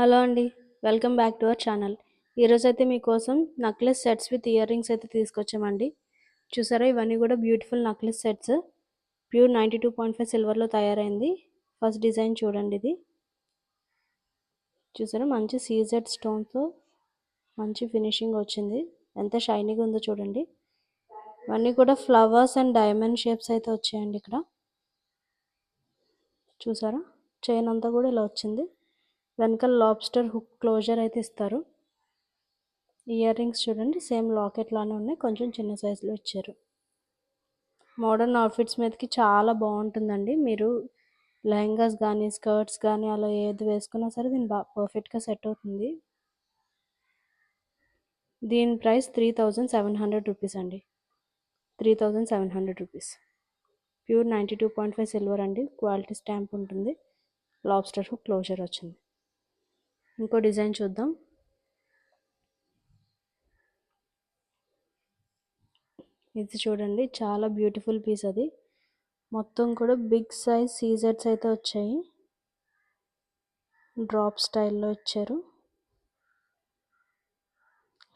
Hello అండి welcome back to our channel. ఈరోజు అయితే మీకోసం necklace sets with earrings అయితే తీసుకొచ్చామండి. చూసారా ఇవన్నీ కూడా beautiful necklace sets. Pure ninety two point five సిల్వర్లో తయారైంది. ఫస్ట్ డిజైన్ చూడండి ఇది. చూసారా మంచి సీజెడ్ స్టోన్తో మంచి ఫినిషింగ్ వచ్చింది. ఎంత షైనీగా ఉందో చూడండి. ఇవన్నీ కూడా ఫ్లవర్స్ అండ్ డైమండ్ షేప్స్ అయితే వచ్చాయండి ఇక్కడ. చూసారా చైన్ అంతా కూడా ఇలా వచ్చింది. వెనకాల లాబ్స్టర్ హుక్ క్లోజర్ అయితే ఇస్తారు. ఇయర్ రింగ్స్ చూడండి సేమ్ లాకెట్లానే ఉన్నాయి. కొంచెం చిన్న సైజులో ఇచ్చారు. మోడర్న్ అవుట్ఫిట్స్ మీదకి చాలా బాగుంటుందండి. మీరు లెహంగాస్ కానీ స్కర్ట్స్ కానీ అలా ఏది వేసుకున్నా సరే దీని బాగా పర్ఫెక్ట్గా సెట్ అవుతుంది. దీని price three thousand seven hundred rupees అండి. Three thousand seven hundred rupees pure ninety two point five silver అండి. క్వాలిటీ స్టాంప్ ఉంటుంది. లాబ్స్టర్ హుక్ క్లోజర్ వచ్చింది. ఇంకో డిజైన్ చూద్దాం. ఇది చూడండి చాలా బ్యూటిఫుల్ పీస్ అది. మొత్తం కూడా బిగ్ సైజ్ సీజర్స్ అయితే వచ్చాయి. డ్రాప్ స్టైల్లో ఇచ్చారు.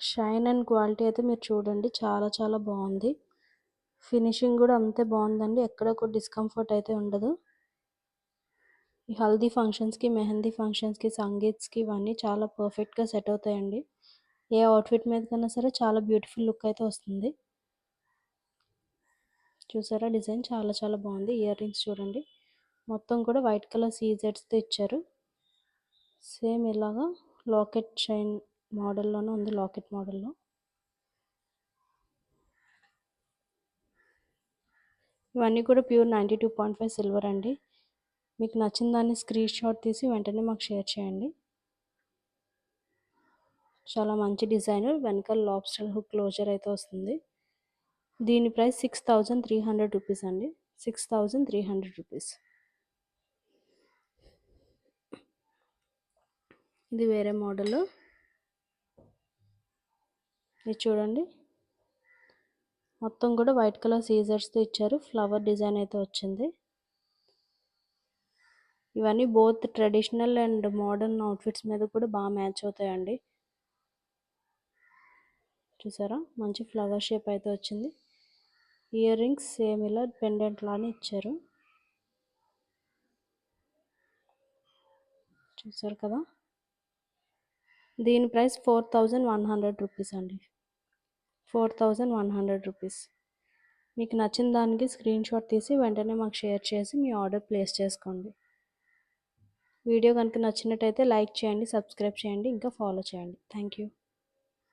షైన్ అండ్ క్వాలిటీ అయితే మీరు చూడండి చాలా చాలా బాగుంది. ఫినిషింగ్ కూడా అంతే బాగుందండి ఎక్కడ ఒక డిస్కంఫర్ట్ అయితే ఉండదు. ఈ హల్దీ ఫంక్షన్స్కి మెహందీ ఫంక్షన్స్కి సంగీత్స్కి ఇవన్నీ చాలా పర్ఫెక్ట్గా సెట్ అవుతాయండి. ఏ అవుట్ఫిట్ మీద కన్నా సరే చాలా బ్యూటిఫుల్ లుక్ అయితే వస్తుంది. చూసారా? డిజైన్ చాలా చాలా బాగుంది. ఇయర్ రింగ్స్ చూడండి. మొత్తం కూడా వైట్ కలర్ సీజెట్స్తో ఇచ్చారు. సేమ్ ఇలాగా లాకెట్ చైన్ మోడల్లోనే ఉంది. లాకెట్ మోడల్లో. ఇవన్నీ కూడా pure ninety two point five silver అండి. మీకు నచ్చిన దాన్ని స్క్రీన్ షాట్ తీసి వెంటనే మాకు షేర్ చేయండి. చాలా మంచి డిజైన్ వెనకాల లాబ్స్టర్ హుక్ క్లోజర్ అయితే వస్తుంది. దీని price six thousand three hundred rupees అండి. Six thousand three hundred rupees ఇది వేరే మోడల్ ఇది చూడండి. మొత్తం కూడా వైట్ కలర్ సీజర్స్తో ఇచ్చారు. ఫ్లవర్ డిజైన్ అయితే వచ్చింది. ఇవన్నీ both traditional and modern outfits మీద కూడా బాగా మ్యాచ్ అవుతాయండి. చూసారా? మంచి ఫ్లవర్ షేప్ అయితే వచ్చింది. ఇయర్ రింగ్స్ సేమ్ ఇలా పెండెంట్ లానే ఇచ్చారు. చూసారు కదా? దీని price four thousand one hundred rupees అండి. Four thousand one hundred rupees. మీకు నచ్చిన దానికి స్క్రీన్ షాట్ తీసి వెంటనే మాకు షేర్ చేసి మీ ఆర్డర్ ప్లేస్ చేసుకోండి. వీడియో కనుక నచ్చినట్టయితే లైక్ చేయండి సబ్స్క్రైబ్ చేయండి ఇంకా ఫాలో చేయండి. Thank you.